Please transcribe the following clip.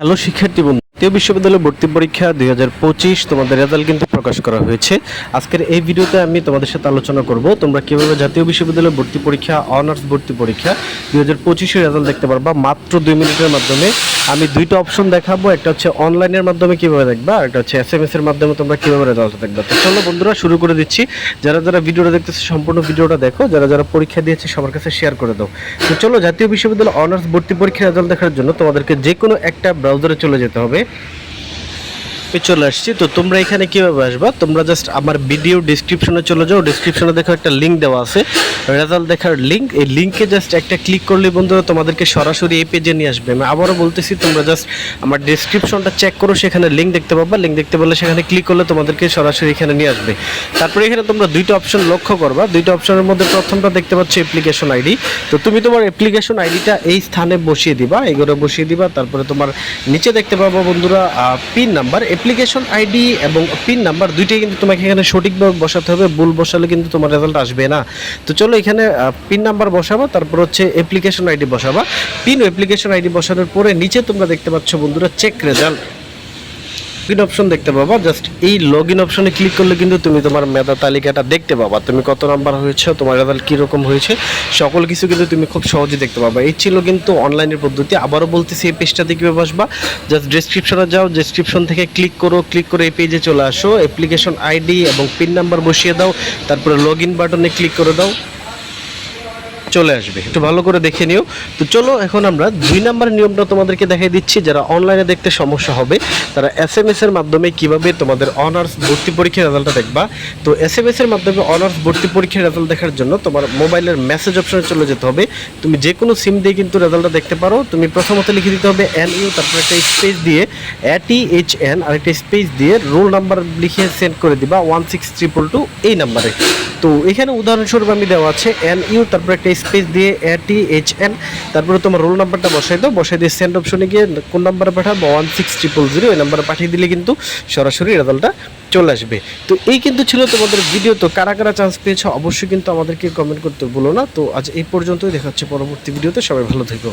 Hello, শিক্ষার্থী বন্ধু, জাতীয় বিশ্ববিদ্যালয় ভর্তি পরীক্ষা দুই হাজার পঁচিশ, তোমাদের রেজাল্ট কিন্তু প্রকাশ করা হয়েছে। আজকের এই ভিডিওতে আমি তোমাদের সাথে আলোচনা করব, তোমরা কীভাবে জাতীয় বিশ্ববিদ্যালয় ভর্তি পরীক্ষা, অনার্স ভর্তি পরীক্ষা দুই হাজার রেজাল্ট দেখতে পারবা মাত্র দুই মিনিটের মাধ্যমে। আমি দুইটা অপশন দেখাবো, একটা হচ্ছে অনলাইনের মাধ্যমে কীভাবে দেখবা, আর একটা হচ্ছে এস এম এর মাধ্যমে তোমরা কীভাবে রেজাল্ট দেখবা। তো চলো বন্ধুরা, শুরু করে দিচ্ছি। যারা যারা ভিডিওটা দেখতেছে, সম্পূর্ণ ভিডিওটা দেখো। যারা যারা পরীক্ষা দিয়েছে, সবার কাছে শেয়ার করে দাও। তো চলো, জাতীয় বিশ্ববিদ্যালয় অনার্স ভর্তি পরীক্ষার রেজাল্ট দেখার জন্য তোমাদেরকে যে কোনো একটা ব্রাউজারে চলে যেতে হবে। আমি চলে আসছি। তো তোমরা এখানে কীভাবে আসবা? তোমরা জাস্ট আমার ভিডিও ডিসক্রিপশনে চলে যাও। ডিসক্রিপশনে দেখো একটা লিঙ্ক দেওয়া আছে। রেজাল্ট দেখার লিঙ্ক এই লিঙ্কে জাস্ট একটা ক্লিক করলে বন্ধুরা তোমাদেরকে সরাসরি এই পেজে নিয়ে আসবে। আমি আবারও বলতেছি, তোমরা জাস্ট আমার ডিসক্রিপশনটা চেক করো, সেখানে লিঙ্ক দেখতে পাবা। লিঙ্ক দেখতে পেলে সেখানে ক্লিক করলে তোমাদেরকে সরাসরি এখানে নিয়ে আসবে। তারপরে এখানে তোমরা দুইটা অপশন লক্ষ্য করবা। দুইটা অপশনের মধ্যে প্রথমটা দেখতে পাচ্ছ অ্যাপ্লিকেশন আইডি তো তুমি তোমার অ্যাপ্লিকেশন আইডিটা এই স্থানে বসিয়ে দিবা। এগুলো বসিয়ে দিবা। তারপরে তোমার নিচে দেখতে পাবো বন্ধুরা পিন নাম্বার অ্যাপ্লিকেশন আইডি এবং পিন নাম্বার দুইটাই কিন্তু তোমাকে এখানে সঠিকভাবে বসাতে হবে। ভুল বসালে কিন্তু তোমার রেজাল্ট আসবে না। তো চলো এখানে পিন নাম্বার বসাবা, তারপর হচ্ছে অ্যাপ্লিকেশন আইডি বসাবা। পিন অ্যাপ্লিকেশন আইডি বসানোর পরে নিচে তোমরা দেখতে পাচ্ছ বন্ধুরা চেক রেজাল্ট লগ অপশন দেখতে পাবা। জাস্ট এই লগ ইন অপশনে ক্লিক করলে কিন্তু তুমি তোমার মেধা তালিকাটা দেখতে পাবা। তুমি কত নাম্বার হয়েছে, তোমার রেজাল্ট কীরকম হয়েছে, সকল কিছু কিন্তু তুমি খুব সহজে দেখতে পাবা। এই ছিল কিন্তু অনলাইনের পদ্ধতি। আবারও বলতেছি, এই পেজটাতে কীভাবে আসবা জাস্ট ডিসক্রিপশনে যাও ডিসক্রিপশন থেকে ক্লিক করো ক্লিক করে এই পেজে চলে আসো। অ্যাপ্লিকেশন আইডি এবং পিন নাম্বার বসিয়ে দাও। তারপরে লগ ইন বাটনে ক্লিক করে দাও। চলে আসবে। একটু ভালো করে দেখে নিও। তো চলো, এখন আমরা দুই নাম্বার নিয়মটা তোমাদেরকে দেখাই দিচ্ছি। যারা অনলাইনে দেখতে সমস্যা হবে, তারা এস এম এস এর মাধ্যমে কীভাবে তোমাদের অনার্স ভর্তি পরীক্ষার রেজাল্টটা দেখবা। তো এস এম এস এর মাধ্যমে অনার্স ভর্তি পরীক্ষার রেজাল্ট দেখার জন্য তোমার মোবাইলের মেসেজ অপশনে চলে যেতে হবে। তুমি যে কোনো সিম দিয়ে কিন্তু রেজাল্টটা দেখতে পারো। তুমি প্রথমত লিখে দিতে হবে এন ইউ তারপর একটা স্পেস দিয়ে এটি এইচ এন আর একটা স্পেস দিয়ে রোল নাম্বার লিখে সেন্ড করে দিবা। ওয়ান সিক্স ট্রিপল টু এই নাম্বারে তো এখানে উদাহরণস্বরূপ আমি দেওয়া আছে এন ইউ তারপর একটা স্পেস দিয়ে এটি এইচ এন তারপরে তোমার রোল নাম্বারটা বসাই দাও, বসাই দিয়ে সেন্ড অপশনে গিয়ে কোন নাম্বারে পাঠাবো? ওয়ান সিক্স ট্রিপল জিরো এই নাম্বারে পাঠিয়ে দিলে কিন্তু সরাসরি রেজাল্টটা চলে আসবে। তো এই কিন্তু ছিল তোমাদের ভিডিও তো কারা কারা চান্স পেয়েছ অবশ্যই কিন্তু আমাদেরকে কমেন্ট করতে বলো না। তো আজ এই পর্যন্তই, দেখা হচ্ছে পরবর্তী ভিডিওতে সবাই ভালো থেকো।